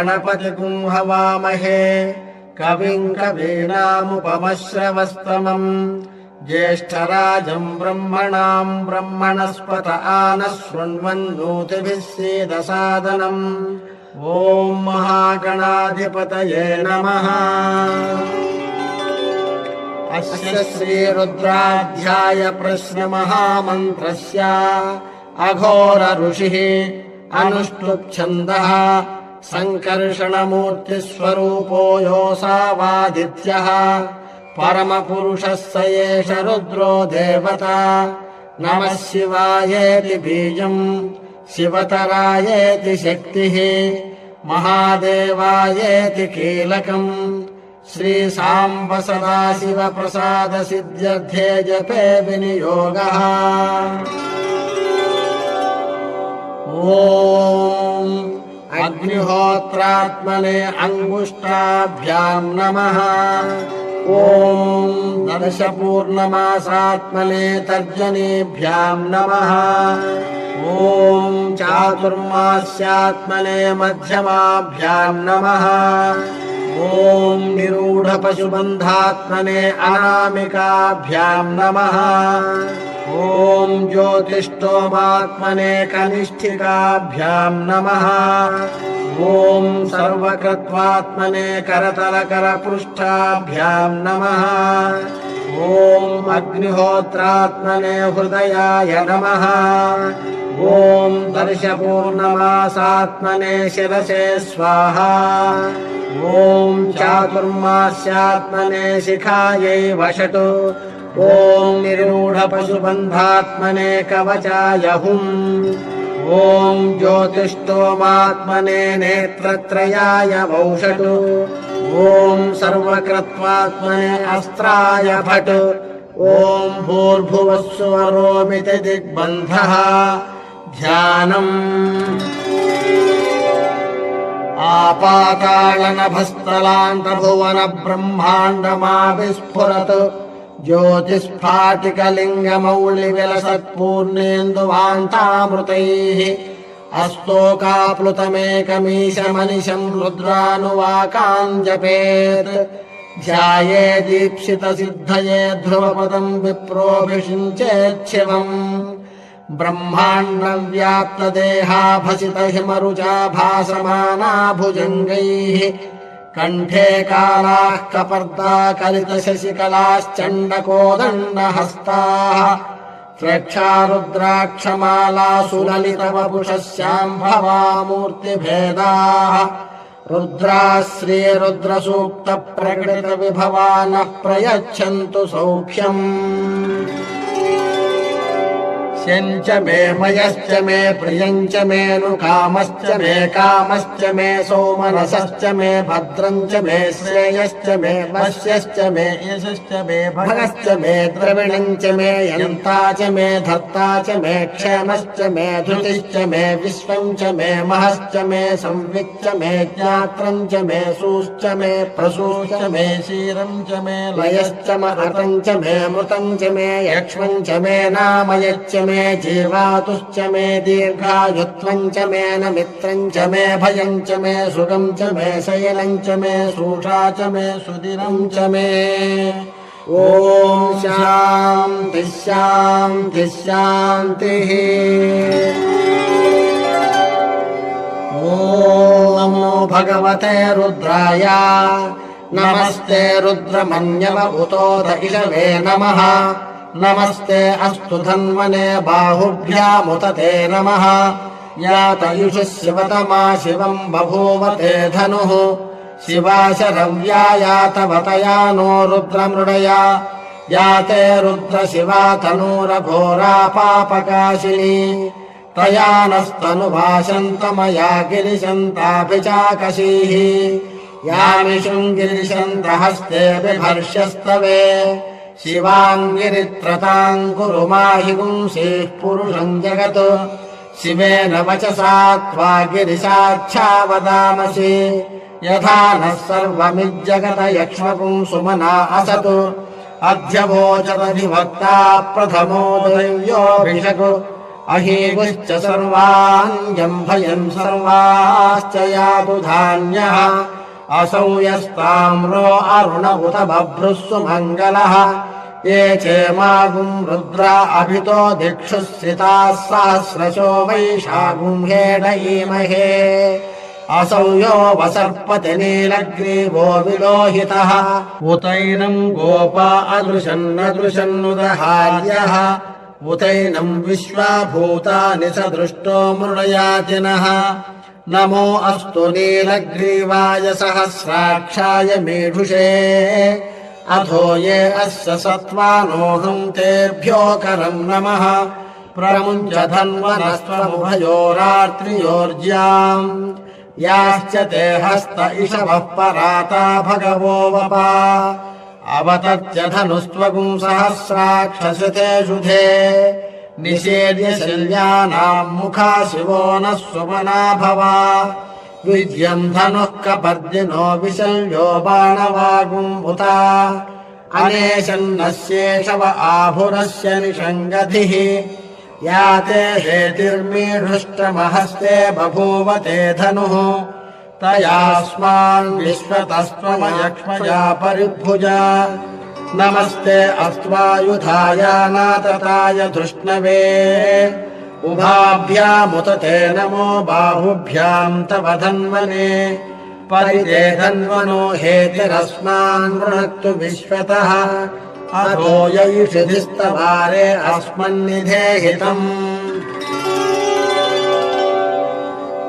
त्वा गणपतिगुं हवामहे कविम् कवीनामुपमश्रवस्तमम्। ज्येष्ठराजम् ब्रह्मणाम् ब्रह्मणस्पत आनः शृण्वन्नोतिभिः सीदसादनम्। ॐ महागणाधिपतये नमः। अस्य श्रीरुद्राध्याय प्रश्नमहामन्त्रस्य अघोर ऋषिः अनुष्टुप्छन्दः सङ्कर्षणमूर्तिस्वरूपो योऽसावादित्यः। परमपुरुषः स एष रुद्रो देवता। नमः शिवायेति बीजम् शिवतरायेति शक्तिः महादेवायेति कीलकम्। श्रीसाम्ब सदाशिवप्रसादसिद्ध्यर्थे जपे विनियोगः। ॐ अग्निहोत्रात्मने अङ्गुष्ठाभ्याम् नमः। ॐ दर्शपूर्णमासात्मने तर्जनीभ्याम् नमः। ॐ चातुर्मास्यात्मने मध्यमाभ्याम् नमः ॐ निरूढपशुबन्धात्मने अनामिकाभ्याम् नमः। ॐ ज्योतिष्ठोमात्मने कनिष्ठिकाभ्याम् नमः। ॐ सर्वकृत्वात्मने करतलकरपृष्ठाभ्याम् नमः। ॐ अग्निहोत्रात्मने हृदयाय नमः ॐ दर्शपूर्णमासात्मने शिरसे स्वाहा। ॐ चातुर्मास्यात्मने शिखायै वषटु ॐ निरूढपशुबन्धात्मने कवचाय हुम् ॐ ज्योतिष्ठोमात्मने नेत्रत्रयाय वौषटु ॐ सर्वकृत्वात्मने अस्त्राय भट्। ॐ भूर्भुवः सुवरोमिति दिग्बन्धः ध्यानम्। आपाताळनभस्थलान्तभुवन ब्रह्माण्डमाविस्फुरत् ज्योतिस्फाटिकलिङ्गमौलिविलसत्पूर्णेन्दुवान्तामृतैः। अस्तोकाप्लुतमेकमीशमनिशम् रुद्रानुवाकाम् जपेत् ध्याये दीक्षितसिद्धये ध्रुवपदम् विप्रोभिषिञ्चेच्छिवम् ब्रह्माण्डव्याप्तदेहाभसितहिमरुचा भासमाना भुजङ्गैः कण्ठे कालाः कपर्दा कलितशशिकलाश्चण्डकोदण्डहस्ताः प्रेक्षारुद्राक्षमालासुललितवपुषः शाम्भवामूर्तिभेदाः रुद्राः श्रीरुद्रसूक्तप्रकटितविभवा नः प्रयच्छन्तु सौख्यम् शञ्च मे मयश्च मे प्रियञ्च मेऽनुकामश्च मे कामश्च मे सोमनसश्च मे भद्रञ्च मे श्रेयश्च मे वश्यश्च मे यशश्च मे भगश्च मे द्रविणञ्च मे यन्ता च मे धर्ता च मे क्षेमश्च मे धृतिश्च मे विश्वञ्च मे महश्च मे संविच्च मे ज्ञात्रञ्च मे सूश्च मे प्रसूश्च मे क्षीरम् च मे लयश्च महतञ्च मे मृतञ्च मे यक्ष्मञ्च मे नामयच्च मे जीवातुश्च मे दीर्घायुत्वम् च मे न मित्रम् च मे भयम् च मे सुखम् च मे शयनम् च मे सूषा च मे सुदिनम् च मे। ॐ शान्तिः शान्तिः शान्तिः। ॐ भगवते रुद्राय। नमस्ते रुद्रमन्यव उतोद इषवे नमः नमस्ते अस्तु धन्वने बाहुभ्यामुत ते नमः। यातयुषः शिवतमा शिवम् बभूव ते धनुः। शिवाशरव्या यातवतया नो रुद्रमृडया। याते रुद्रशिवा तनूरघोरा पापकाशिनी। तया नस्तनुभाषन्तमया गिरिशन्ताभिचाकशीः यामिषुम् गिरिशन्तहस्ते बिभर्ष्यस्तवे शिवाङ्गिरित्रताम् कुरु माहि पुंसीः पुरुषम् जगत्। शिवेन वचसा त्वा गिरिशाच्छा वदामसि। यथा नः सर्वमिज्जगत यक्ष्मपुंसुमना असतु। अध्यवोचदधिभक्ता प्रथमो दैव्योऽभिषक्। अहीगुश्च सर्वान् जम्भयन् सर्वाश्च यातु धान्यः असौ यस्ताम्रो अरुण उत बभ्रुः सुमङ्गलः ये चेमागुम् रुद्रा अभितो दिक्षुः सिताः सहस्रशो वैशागुम्हेडयीमहे असौ यो वसर्पति नीलग्रीवो विलोहितः। उतैनम् गोपा अदृशन्नदृशन्नुदहार्यः उतैनम् विश्वाभूतानि स दृष्टो मृडयातिनः नमो अस्तु नीलग्रीवाय सहस्राक्षाय मेढुषे। अथो ये अस्य सत्त्वानोऽहम् तेभ्यो करम् नमः। प्रमुञ्च धन्वनस्त्वमुभयोरात्रियोर्ज्याम् याश्च ते हस्त इषवः पराता भगवो वपा। अवतत्य धनुस्त्वगुम् सहस्राक्षसिते शुधे निषेद्य शल्यानाम् मुखा शिवो नः सुमना भवा। विद्यम् धनुः कपर्दिनो विशल्यो बाणवागुम्भुता अनेशन्नस्येषव आभुरस्य निषङ्गधिः। या ते हेतिर्मीढुष्टमहस्ते बभूव ते धनुः। तयास्मान् विश्वतस्त्वमयक्ष्मया परिभुजा नमस्ते अस्त्वायुधाय नातताय धृष्णवे। उभाभ्यामुत ते नमो बाहुभ्याम् तव धन्वने परिते धन्वनो हेतिरस्मान् वृणक्तु विश्वतः। अधो यैषिधिस्तवारे अस्मन्निधेहितम्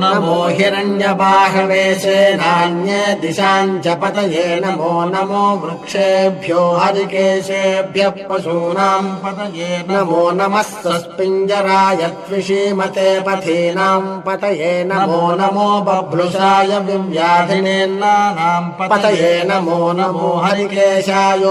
नमो हिरण्यबाहवे नान्ये दिशाम् च पतये नमो नमो वृक्षेभ्यो हरिकेशेभ्यः पशूनाम् पतये नमो नमः सस्पिञ्जराय त्विषीमते पथीनाम् पतये नमो नमो बभ्लुषाय विव्याधिनेन्नानाम् पतये नमो नमो हरिकेशायोपवीदिने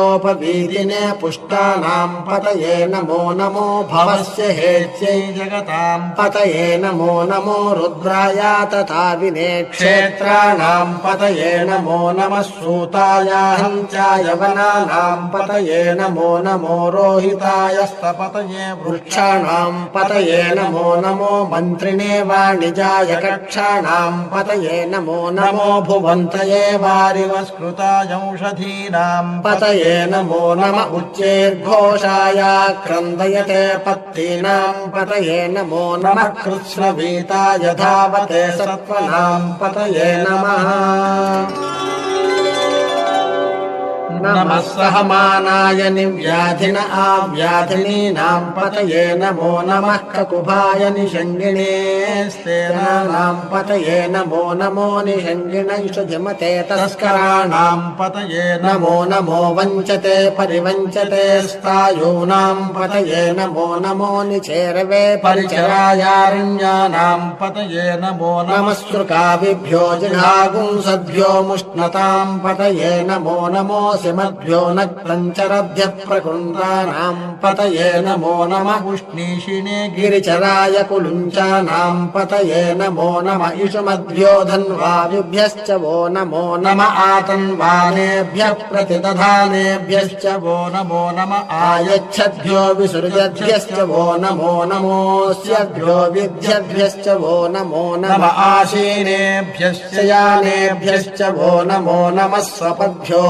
पुष्टानाम् पतये नमो नमो भवस्य हेत्यै जगताम् पतये नमो नमो रुद्राय तथा विनेक्षेत्राणाम् पतये नमो नमः सूताय हञ्चाय वनानाम् पतये नमो नमो रोहिताय स्तपतये वृक्षाणाम् पतये नमो नमो मन्त्रिणे वाणिजाय कक्षाणाम् पतये नमो नमो भुवन्तये वारिवस्कृतायौषधीनाम् पतये नमो नम उच्चैर्घोषाय क्रन्दयते पत्तीनाम् पतये नमो नमः कृत्स्नवीताय धावते सत्त्वनाम् पतये नमः नमः सहमानाय निव्याधिन आव्याधिनीनाम् पतये नमो नमः ककुभाय निषङ्गिणे स्तेनानाम् पतये नमो नमो निषङ्गिणैषधिमते तस्कराणाम् पतये नमो नमो वञ्चते परिवञ्चते स्थायूनाम् पतये नमो नमो निचेरवे परिचरायारण्यानाम् पतये नमो नमस्कृकाविभ्यो जिघागुंसद्भ्यो मुष्णताम् पतये नमो नमोऽसि मद्भ्यो नक्तञ्चरभ्यः प्रकृन्दानाम् पतये नमो नमः उष्णीषिणे गिरिचराय कुलुञ्चानाम् पतये नमो नम इषुमद्भ्यो धन्वायुभ्यश्च वो नमो नम आतन्वानेभ्यः प्रतिदधानेभ्यश्च वो नमो नम आयच्छद्भ्यो विसृजद्भ्यश्च वो नमो नमोऽस्यभ्यो विद्यद्भ्यश्च वो नमो नम आशीनेभ्यश्च यानेभ्यश्च वो नमो नमः स्वपद्भ्यो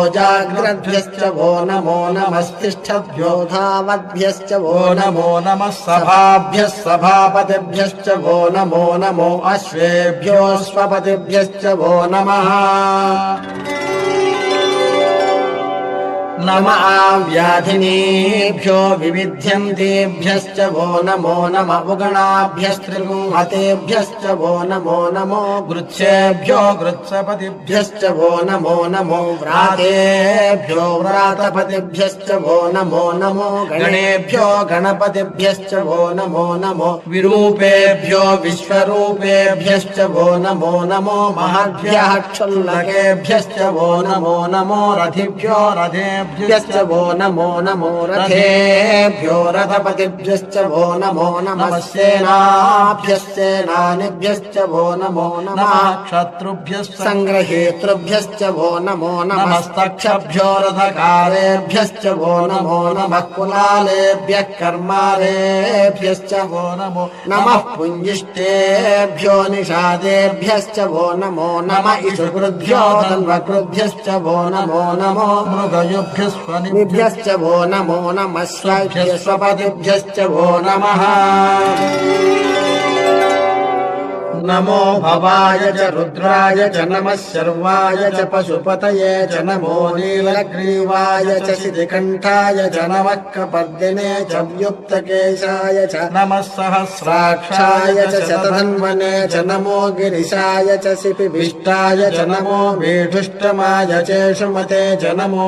जाग्रद्भ्यश्च वो नमो नमस्तिष्ठद्भ्यो धावद्भ्यश्च वो नमो नमः सभाभ्यः सभापतिभ्यश्च वो नमो नमो अश्वेभ्यो स्वपतिभ्यश्च वो नमः नम आव्याधिनीभ्यो विविध्यन्तेभ्यश्च वो नमो नम उगणाभ्यस्त्रिगुंहतेभ्यश्च वो नमो नमो गृच्छेभ्यो गृत्सपतिभ्यश्च वो नमो नमो व्रातेभ्यो व्रातपतिभ्यश्च वो नमो नमो गणेभ्यो गणपतिभ्यश्च वो नमो नमो विरूपेभ्यो विश्वरूपेभ्यश्च वो नमो नमो महद्भ्यः क्षुल्लकेभ्यश्च वो नमो नमो रथिभ्यो रथेभ्यश्च वो नमो नमो रथेभ्यो रथपतिभ्यश्च वो नमो नमः सेनाभ्यश्चेनानिभ्यश्च वो नमो नमः क्षत्रुभ्यश्च सङ्ग्रहेतृभ्यश्च वो नमो नमस्तक्षभ्यो रथकारेभ्यश्च वो नमो नमः कुलालेभ्यः कर्मारेभ्यश्च वो नमो नमः पुञ्जिष्टेभ्यो निषादेभ्यश्च वो नमो नम इषुकृभ्यो धन्वकृभ्यश्च वो नमो नमो मृगयुभ्यस्वनि निभ्यश्च वो नमो नमः स्वभ्यस्वपतिभ्यश्च वो नमः नमो भवाय च रुद्राय च नमः शर्वाय च पशुपतये च नमो नीलग्रीवाय च शितिकण्ठाय च नमः कपर्दिने च व्युक्तकेशाय च नमः सहस्राक्षाय साक्षाय च शतधन्वने च नमो गिरिशाय च शिपिभिष्टाय च नमो वेढुष्टमाय चेषुमते च नमो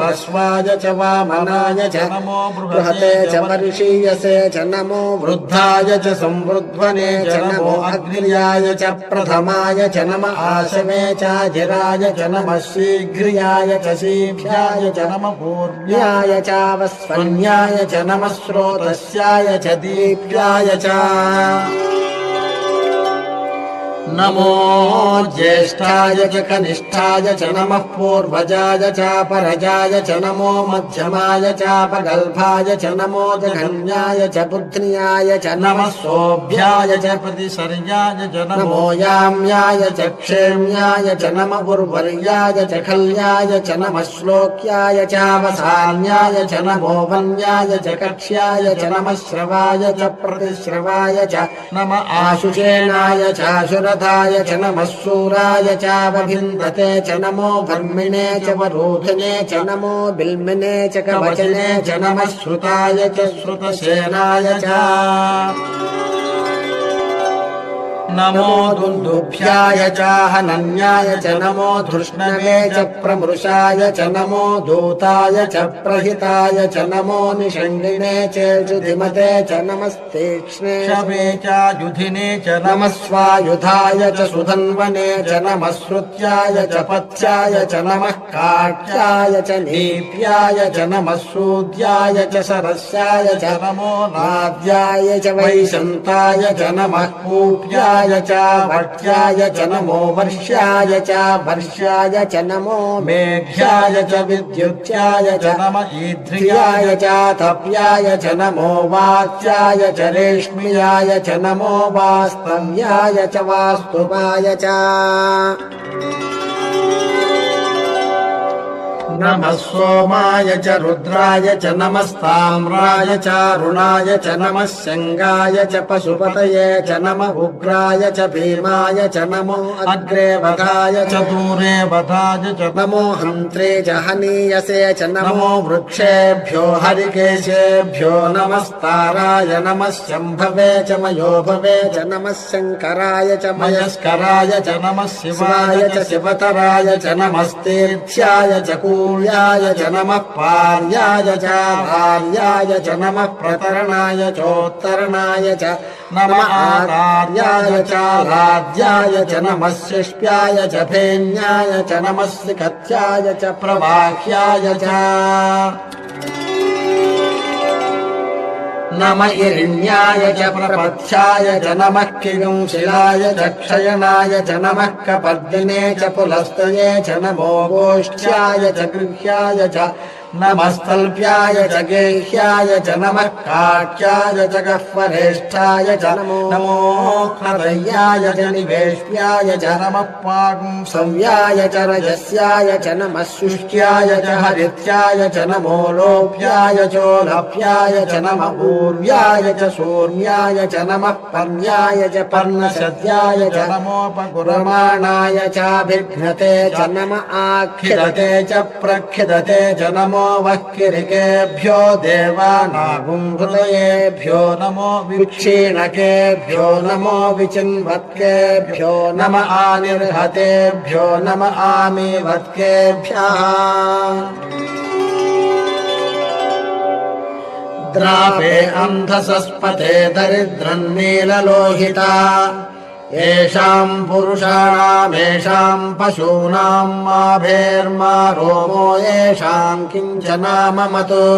ह्रस्वाय च वामनाय च नमो बृहते च वर्षीयसे च नमो वृद्धाय च संवृध्वने च नमो अग्र्याय च प्रथमाय च नम आशवे चाधिराय च नमः शीघ्रियाय च शीघ्राय च नम पूर्ण्याय चावस्वन्याय च नमः स्रोतस्याय च दीप्याय च नमो ज्येष्ठाय च कनिष्ठाय च नमः पूर्वजाय चापरजाय च नमो मध्यमाय चापगल्भाय च नमो जघन्याय च बुध्न्याय च नमः सोऽभ्याय च प्रतिसर्याय च नमो याम्याय च क्षेम्याय च नम उर्वर्याय च खल्याय च नमः श्लोक्याय चावसान्याय च नमो वन्याय च कक्ष्याय च नमः श्रवाय च प्रतिश्रवाय च नम आशुषेणाय चाशुरथाय च नमः शूराय चावभिन्दते च नमो भर्मिणे च वरोधिने च नमो बिल्मिने च कवचने च नमः श्रुताय च श्रुतसेनाय च नमो दुन्दुभ्याय च हनन्याय च नमो धृष्णवे च प्रमृषाय च नमो दूताय च प्रहिताय च नमो निषङ्गिणे च जुधिमते च नमस्तीक्ष्णे शवे च युधिने च नमः। स्वायुधाय च सुधन्वने च नमः श्रुत्याय च पथ्याय च नमः काट्याय च नीप्याय च नमः सूद्याय च सरस्याय च नमो नाद्याय च वैशन्ताय च नमः कूप्याय च भट्याय च नमो वर्ष्याय च वर्ष्याय च नमो मेघ्याय च विद्युत्याय च नम ईध्रियाय ध्रियाय च तप्याय च नमो वात्याय च रेष्म्याय च नमो वास्तव्याय च वास्तुपाय च नमः सोमाय च रुद्राय च नमस्ताम्राय च रुणाय च नमः शङ्गाय च पशुपतये च नम उग्राय च भीमाय च नमो अग्रे वधाय च चतुरे वधाय च नमो हन्त्रे च हनीयसे च नमो वृक्षेभ्यो हरिकेशेभ्यो नमस्ताराय नमः शम्भवे च मयोभवे च नमः शङ्कराय च मयस्कराय च नमः शिवाय च शिवतराय च नमस्तेथ्याय च कूल्याय च नमः पार्याय च भार्याय च नमः प्रतरणाय चोत्तरणाय च नम च लाद्याय च नमः शिष्प्याय च फेन्याय च नमः सिकत्याय च प्रवाह्याय च नम इरिण्याय च प्रपथ्याय च नमः किगंशिलाय च क्षयणाय च नमः कपर्दिने च पुलस्तये च नमो गोष्ठ्याय च गृह्याय च नमस्तल्प्याय च गेह्याय च नमः काट्याय च गह्वरेष्ठाय च नमो नमो हृदयाय च निवेश्याय च नमः पागुं सव्याय च रजस्याय च नमः शुष्क्याय च हरित्याय च नमो लोभ्याय चोलभ्याय च नमः पूर्व्याय च शून्याय च नमः पर्याय च पर्णशद्याय च नमोपगुरमाणाय चाभिघ्नते च नम आखिदते च प्रखिदते च नमो वह्किरिकेभ्यो देवानागुम् हृदयेभ्यो नमो विक्षीणकेभ्यो नमो विचिन्वत्केभ्यो नम आनिर्हतेभ्यो नम आमीवत्केभ्यः। द्रापे अन्धसस्पथे दरिद्रन्नीललोहिता येषाम् पुरुषाणामेषाम् पशूनाम् माभेर्मा रोमो येषाम् किञ्च नाम मतो